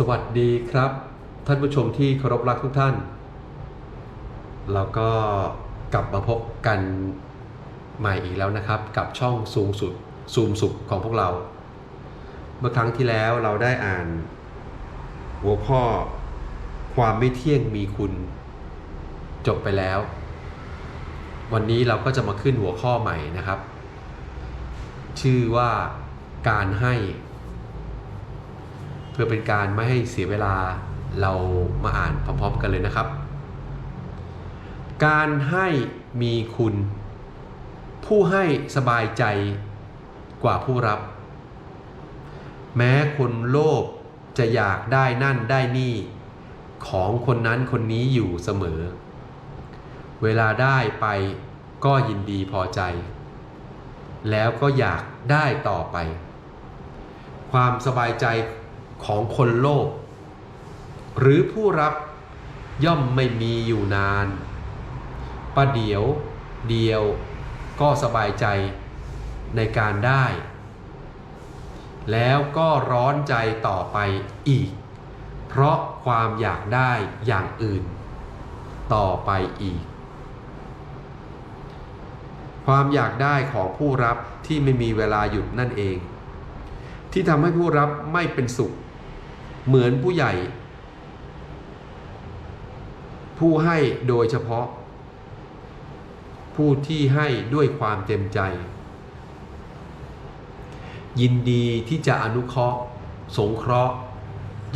สวัสดีครับ ท่านผู้ชมที่เคารพรักทุกท่านเราก็กลับมาพบกันใหม่อีกแล้วนะครับ กับช่องสูงสุดซูมสุขของพวกเรา เมื่อครั้งที่แล้วเราได้อ่าน หัวข้อความไม่เที่ยงมีคุณจบไปแล้ว วันนี้เราก็จะมาขึ้นหัวข้อใหม่นะครับ ชื่อว่าการให้ พื่อเป็นการไม่ให้เสียเวลาเรามาอ่านพร้อมๆกันเลยนะครับ การให้มีคุณ ผู้ให้สบายใจกว่าผู้รับ แม้คนโลภจะอยากได้นั่นได้นี่ ของคนนั้นคนนี้อยู่เสมอ เวลาได้ไปก็ยินดีพอใจ แล้วก็อยากได้ต่อไป ความสบายใจ ของคนโลภหรือผู้รับย่อมไม่มีอยู่นานประเดี๋ยวเดียวก็สบายใจในการได้ แล้วก็ร้อนใจต่อไปอีก เพราะความอยากได้อย่างอื่น ต่อไปอีก ความอยากได้ของผู้รับที่ไม่มีเวลาหยุดนั่นเอง ที่ทำให้ผู้รับไม่เป็นสุข เหมือนผู้ใหญ่ ผู้ให้โดยเฉพาะ ผู้ที่ให้ด้วยความเต็มใจ ยินดีที่จะอนุเคราะห์ สงเคราะห์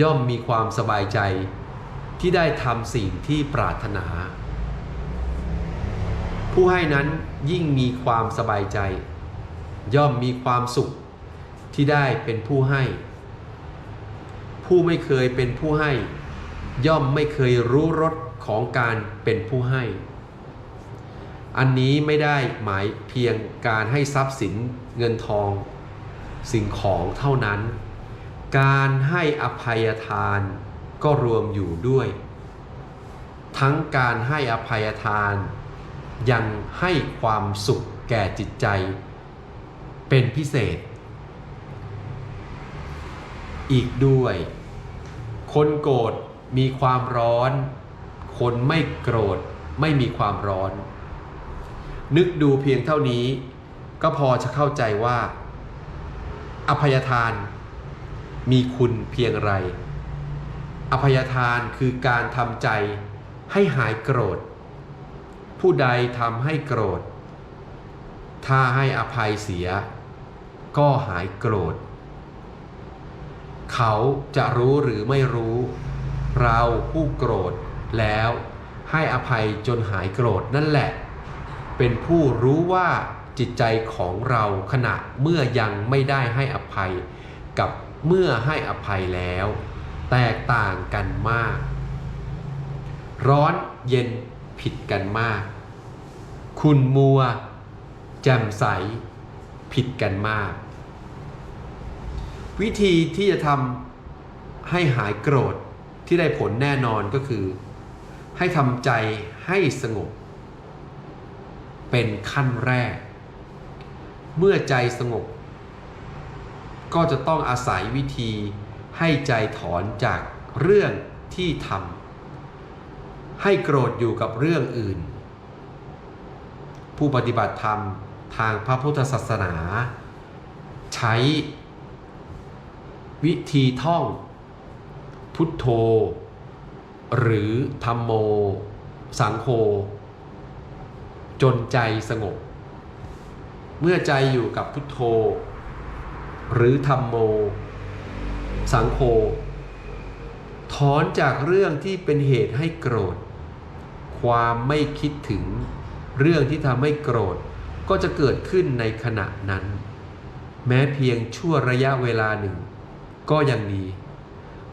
ย่อมมีความสบายใจ ที่ได้ทำสิ่งที่ปรารถนา ผู้ให้นั้นยิ่งมีความสบายใจ ย่อมมีความสุขที่ได้เป็นผู้ให้ ผู้ไม่เคยเป็นผู้ให้ ย่อมไม่เคยรู้รสของการเป็นผู้ให้ อันนี้ไม่ได้หมายเพียงการให้ทรัพย์สินเงินทอง สิ่งของเท่านั้น การให้อภัยทานก็รวมอยู่ด้วย ทั้งการให้อภัยทาน ยังให้ความสุขแก่จิตใจ เป็นพิเศษ อีกด้วย คนโกรธมีความร้อน คนไม่โกรธไม่มีความร้อน นึกดูเพียงเท่านี้ ก็พอจะเข้าใจว่า อภัยทาน มีคุณเพียงไร อภัยทานคือการทำใจให้หายโกรธ ผู้ใดทำให้โกรธ ถ้าให้อภัยเสีย ก็หายโกรธ เขาจะรู้หรือไม่รู้ เราผู้โกรธแล้วให้อภัยจนหายโกรธนั่นแหละ เป็นผู้รู้ว่าจิตใจของเราขณะเมื่อยังไม่ได้ให้อภัย กับเมื่อให้อภัยแล้ว แตกต่างกันมาก ร้อนเย็นผิดกันมาก คุณมัวแจ่มใสผิดกันมาก วิธีที่จะทำให้หายโกรธที่ได้ผลแน่นอนก็คือ ให้ทำใจให้สงบ เป็นขั้นแรก เมื่อใจสงบ ก็จะต้องอาศัยวิธีให้ใจถอนจากเรื่องที่ทำให้โกรธอยู่กับเรื่องอื่น ผู้ปฏิบัติธรรมทางพระพุทธศาสนา ใช้ วิธีท่อง พุทโธ หรือธรรมโม สังโฆจนใจสงบ เมื่อใจอยู่กับพุทโธ หรือธรรมโม สังโฆถอนจากเรื่องที่เป็นเหตุให้โกรธ ความไม่คิดถึงเรื่องที่ทำให้โกรธก็จะเกิดขึ้นในขณะนั้น แม้เพียงชั่วระยะเวลาหนึ่ง ก็ยังดี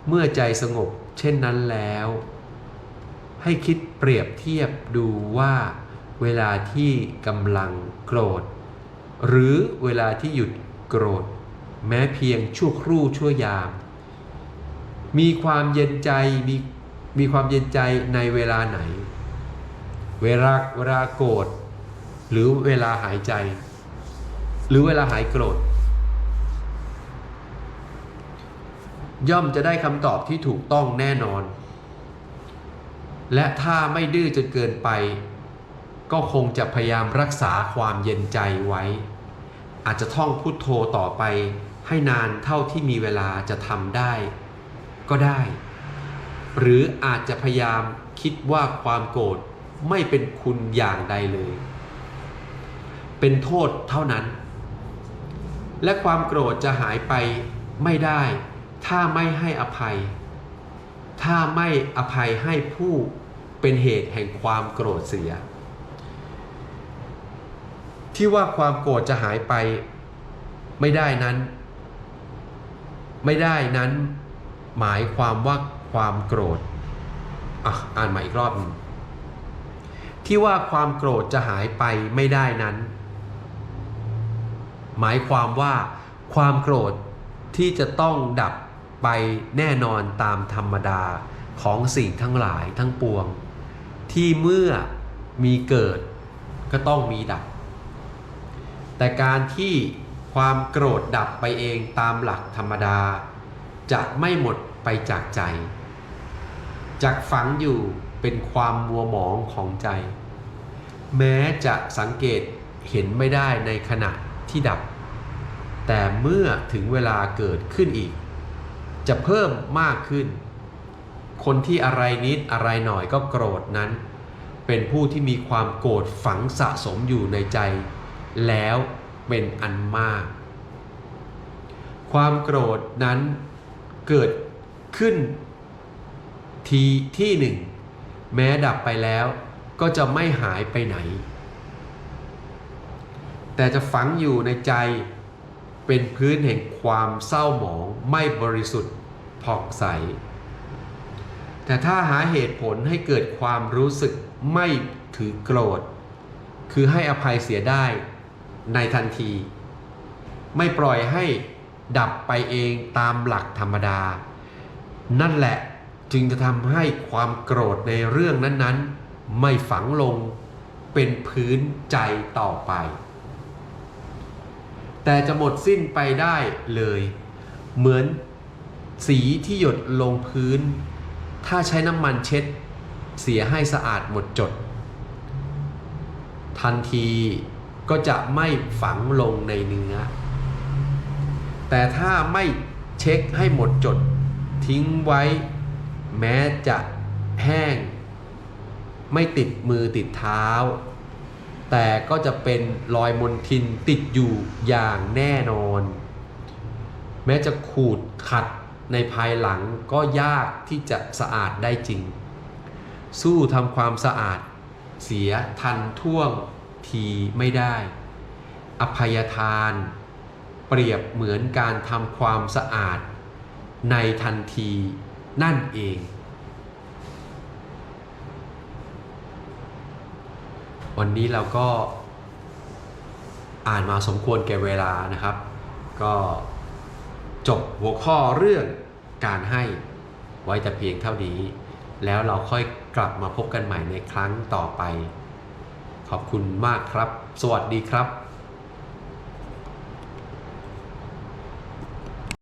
เมื่อใจสงบเช่นนั้นแล้ว ให้คิดเปรียบเทียบดูว่า เวลาที่กำลังโกรธ หรือเวลาที่หยุดโกรธ แม้เพียงชั่วครู่ชั่วยาม มีความเย็นใจมีมีความเย็นใจในเวลาไหน เวลาเวลาโกรธหรือเวลาหายใจ หรือเวลาหายโกรธ ย่อมจะได้คำตอบที่ถูกต้องแน่นอน และถ้าไม่ดื้อจนเกินไป ก็คงจะพยายามรักษาความเย็นใจไว้ อาจจะท่องพุทโธต่อไปให้นานเท่าที่มีเวลาจะทำได้ ก็ได้ หรืออาจจะพยายามคิดว่าความโกรธไม่เป็นคุณอย่างใดเลย เป็นโทษเท่านั้น และความโกรธจะหายไปไม่ได้ ถ้าไม่ให้อภัย ถ้าไม่อภัยให้ผู้เป็นเหตุแห่งความโกรธเสีย ที่ว่าความโกรธจะหายไปไม่ได้นั้น ไม่ได้นั้นหมายความว่าความโกรธอะอ่านใหม่อีกรอบหนึ่งที่ว่าความโกรธจะหายไปไม่ได้นั้น หมายความว่าความโกรธที่จะต้องดับ ไปแน่นอนตามธรรมดาของสิ่งทั้งหลายทั้งปวง ที่เมื่อมีเกิดก็ต้องมีดับ แต่การที่ความโกรธดับไปเองตามหลักธรรมดา จะไม่หมดไปจากใจจากฝังอยู่เป็นความมัวหมองของใจ แม้จะสังเกตเห็นไม่ได้ในขณะที่ดับ แต่เมื่อถึงเวลาเกิดขึ้นอีก จะเพิ่มมากขึ้น คนที่อะไรนิดอะไรหน่อยก็โกรธนั้น เป็นผู้ที่มีความโกรธฝังสะสมอยู่ในใจ แล้วเป็นอันมาก ความโกรธนั้นเกิดขึ้นทีที่หนึ่ง แม้ดับไปแล้วก็จะไม่หายไปไหน แต่จะฝังอยู่ในใจ เป็นพื้นแห่งความเศร้าหมองไม่บริสุทธิ์ผ่องใส แต่ถ้าหาเหตุผลให้เกิดความรู้สึกไม่ถือโกรธ คือให้อภัยเสียได้ในทันที ไม่ปล่อยให้ดับไปเองตามหลักธรรมดา นั่นแหละจึงจะทำให้ความโกรธในเรื่องนั้นๆ ไม่ฝังลงเป็นพื้นใจต่อไป แต่จะหมดสิ้นไปได้เลย เหมือนสีที่หยดลงพื้น ถ้าใช้น้ำมันเช็ด เสียให้สะอาดหมดจด ทันทีก็จะไม่ฝังลงในเนื้อ แต่ถ้าไม่เช็คให้หมดจด ทิ้งไว้ แม้จะแห้ง ไม่ติดมือติดเท้า แต่ก็จะเป็นรอยมนทินติดอยู่อย่างแน่นอน แม้จะขูดขัดในภายหลังก็ยากที่จะสะอาดได้จริง สู้ทำความสะอาดเสียทันท่วงทีไม่ได้ อภัยทาน เปรียบเหมือนการทำความสะอาด ในทันทีนั่นเอง วันนี้เราก็อ่านมาสมควรแก่เวลานะครับ ก็จบหัวข้อเรื่องการให้ไว้แต่เพียงเท่านี้ แล้วเราค่อยกลับมาพบกันใหม่ในครั้งต่อไป ขอบคุณมากครับ สวัสดีครับ